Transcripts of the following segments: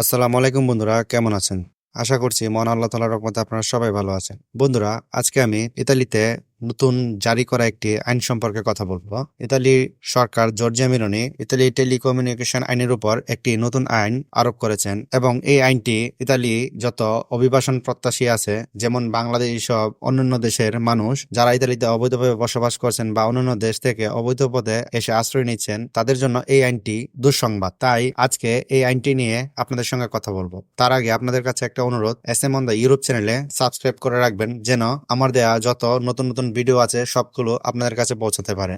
আসসালামু আলাইকুম বন্ধুরা, কেমন আছেন? আশা করছি মন আল্লাহ তালার রকমতে আপনারা সবাই ভালো আছেন। বন্ধুরা, আজকে আমি ইতালিতে নতুন জারি করা একটি আইন সম্পর্কে কথা বলব। ইতালি সরকার জর্জিয়া মিরনি ইতালি টেলিকমিউনিকেশন আইনের উপর একটি নতুন আইন আরোপ করেছেন এবং এই আইনটি ইতালি যত অভিবাসন প্রত্যাশী আছে, যেমন বাংলাদেশ সব অন্যান্য দেশের মানুষ, যারা ইতালিতে অবৈধভাবে বসবাস করছেন বা অন্যান্য দেশ থেকে অবৈধ পদে এসে আশ্রয় নিচ্ছেন, তাদের জন্য এই আইনটি দুঃসংবাদ। তাই আজকে এই আইনটি নিয়ে আপনাদের সঙ্গে কথা বলব। তার আগে আপনাদের কাছে একটা অনুরোধ, S M on the Europe চ্যানেলে সাবস্ক্রাইব করে রাখবেন, যেন আমার দেয়া যত নতুন নতুন ভিডিও আছে সবগুলো আপনাদের কাছে পৌঁছাতে পারে।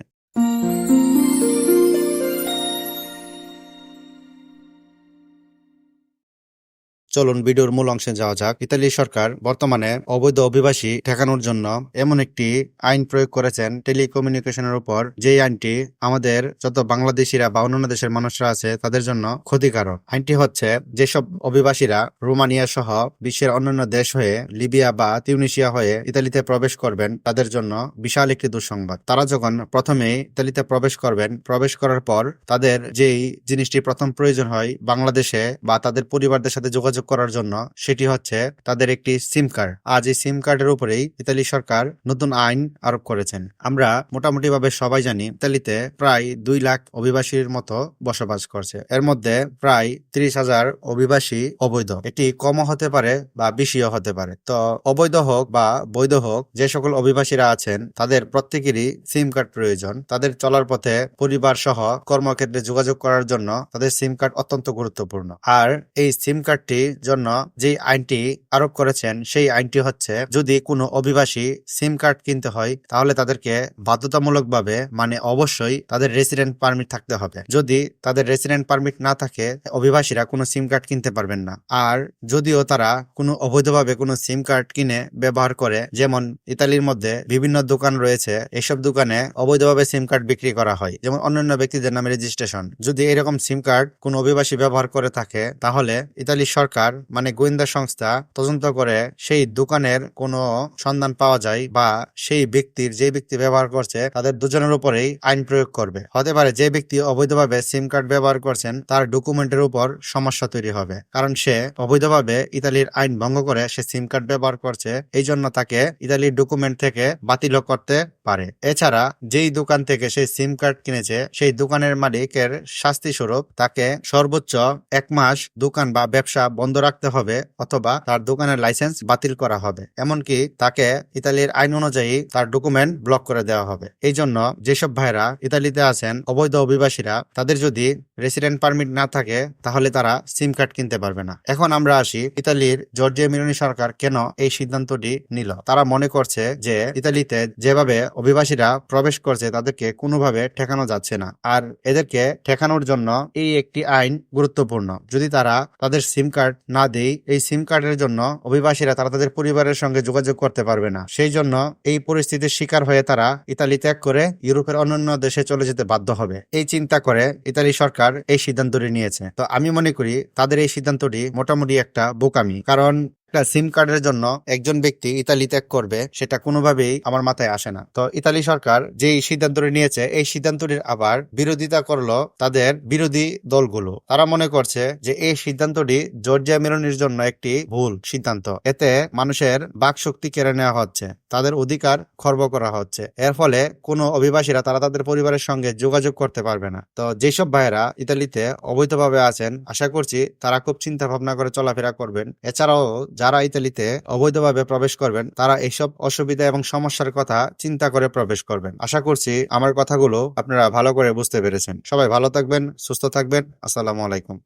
চলুন ভিডিওর মূল অংশে যাওয়া যাক। ইতালি সরকার বর্তমানে অবৈধ অভিবাসী ঠেকানোর জন্য এমন একটি আইন প্রয়োগ করেছেন টেলিকমিউনিকেশনের উপর। যে আইনটি আমাদের যত বাংলাদেশিরা বা অন্যান্য দেশের মানুষরা আছে তাদের জন্য ক্ষতিকারক। আইনটি হচ্ছে যেসব অভিবাসীরা রোমানিয়া সহ বিশ্বের অন্যান্য দেশ হয়ে লিবিয়া বা তিউনিশিয়া হয়ে ইতালিতে প্রবেশ করবেন তাদের জন্য বিশাল একটি দুঃসংবাদ। তারা যখন প্রথমেই ইতালিতে প্রবেশ করবেন, প্রবেশ করার পর তাদের যেই জিনিসটি প্রথম প্রয়োজন হয় বাংলাদেশে বা তাদের পরিবারদের সাথে যোগাযোগ করার জন্য সেটি হচ্ছে তাদের একটি সিম কার্ড আজ এই সিম কার্ডের উপরেই ইতালি সরকার নতুন আইন আরোপ করেছেন। আমরা মোটামুটি ভাবে সবাই জানি ইতালিতে প্রায় দুই লাখ অভিবাসীর মতো বসবাস করছে। এর মধ্যে প্রায় ত্রিশ হাজার অভিবাসী অবৈধ। এটি কমও হতে পারে বা বেশিও হতে পারে। তো অবৈধ হোক বা বৈধ হোক, যে সকল অভিবাসীরা আছেন, তাদের প্রত্যেকেরই সিম কার্ড প্রয়োজন। তাদের চলার পথে পরিবার সহ কর্মক্ষেত্রে যোগাযোগ করার জন্য তাদের সিম কার্ড অত্যন্ত গুরুত্বপূর্ণ। আর এই সিম কার্ডটি জন্য যে আইনটি আরোপ করেছেন, সেই আইনটি হচ্ছে, যদি কোনো অভিবাসী সিম কার্ড কিনতে হয়, তাহলে তাদেরকে বাধ্যতামূলকভাবে মানে অবশ্যই তাদের রেসিডেন্ট পারমিট থাকতে হবে। যদি তাদের রেসিডেন্ট পারমিট না থাকে, অভিবাসীরা কোনো সিম কার্ড কিনতে পারবেন না। আর যদিও তারা কোনো অবৈধভাবে কোনো সিম কার্ড কিনে ব্যবহার করে, যেমন ইতালির মধ্যে বিভিন্ন দোকান রয়েছে, এসব দোকানে অবৈধভাবে সিম কার্ড বিক্রি করা হয়, যেমন অন্যান্য ব্যক্তিদের নামে রেজিস্ট্রেশন যদি এরকম সিম কার্ড কোনো অভিবাসী ব্যবহার করে থাকে, তাহলে ইতালি সরকার মানে গোয়েন্দা সংস্থা, তদন্ত করে সেই দোকানের কোনো সন্ধান পাওয়া যায় বা সেই ব্যক্তির যে ব্যক্তি ব্যবহার করছে তাদের দুজনের উপরেই আইন প্রয়োগ করবে। হতে পারে যে ব্যক্তি অবৈধভাবে সিম কার্ড ব্যবহার করছেন, তার ডকুমেন্টের উপর সমস্যা তৈরি হবে। কারণ সে অবৈধভাবে ইতালির আইন ভঙ্গ করে সে সিম কার্ড ব্যবহার করছে, এই জন্য তাকে ইতালির ডকুমেন্ট থেকে বাতিল করতে পারে। এছাড়া যেই দোকান থেকে সেই সিম কার্ড কিনেছে, সেই দোকানের মালিকের শাস্তি স্বরূপ তাকে সর্বোচ্চ এক মাস দোকান বা ব্যবসা বন্ধ রাখতে হবে অথবা তার দোকানের লাইসেন্স বাতিল করা হবে। এমনকি তাকে ইতালির আইন অনুযায়ী তার ডকুমেন্ট ব্লক করে দেওয়া হবে। এই জন্য যেসব ভাইরা ইতালিতে আছেন, অবৈধ অভিবাসীরা, তাদের যদি রেসিডেন্ট পারমিট না থাকে, তাহলে তারা সিম কার্ড কিনতে পারবে না। এখন আমরা আসি ইতালির জর্জিয়া মিরনি সরকার কেন এই সিদ্ধান্তটি নিল? তারা মনে করছে যে ইতালিতে যেভাবে অভিবাসীরা প্রবেশ করছে, তাদেরকে কোনোভাবে ঠেকানো যাচ্ছে না। আর এদেরকে ঠেকানোর জন্য এই একটি আইন গুরুত্বপূর্ণ। যদি তারা তাদের সিম কার্ড না দেই এই সিম কার্ডের জন্য অভিবাসীরা তারা তাদের পরিবারের সঙ্গে যোগাযোগ করতে পারবে না। সেই জন্য এই পরিস্থিতির শিকার হয়ে তারা ইতালি ত্যাগ করে ইউরোপের অন্যান্য দেশে চলে যেতে বাধ্য হবে। এই চিন্তা করে ইতালি সরকার এই সিদ্ধান্তটি নিয়েছে। তো আমি মনে করি তাদের এই সিদ্ধান্তটি মোটামুটি একটা বোকামি। কারণ একটা সিম কার্ডের জন্য একজন ব্যক্তি ইতালি ত্যাগ করবে, সেটা কোনোভাবেই আমার মাথায় আসে না। তো ইতালি সরকার যে সিদ্ধান্তটি নিয়েছে, এই সিদ্ধান্তটির আবার বিরোধিতা করল তাদের বিরোধী দলগুলো। তারা মনে করছে যে এই সিদ্ধান্তটি জর্জিয়া মেরনির জন্য একটি ভুল সিদ্ধান্ত। এতে মানুষের বাক শক্তি কেড়ে নেওয়া হচ্ছে, তাদের অধিকার খর্ব করা হচ্ছে। এর ফলে কোনো অভিবাসীরা, তারা তাদের পরিবারের সঙ্গে যোগাযোগ করতে পারবে না। তো যেসব ভাইয়েরা ইতালিতে অবৈধভাবে আছেন, আশা করছি তারা খুব চিন্তা ভাবনা করে চলাফেরা করবেন। এছাড়াও যারা ইতালিতে অবৈধভাবে প্রবেশ করবেন, তারা এইসব অসুবিধা এবং সমস্যার কথা চিন্তা করে প্রবেশ করবেন। আশা করছি আমার কথাগুলো আপনারা ভালো করে বুঝতে পেরেছেন। সবাই ভালো থাকবেন, সুস্থ থাকবেন। আসসালামু আলাইকুম।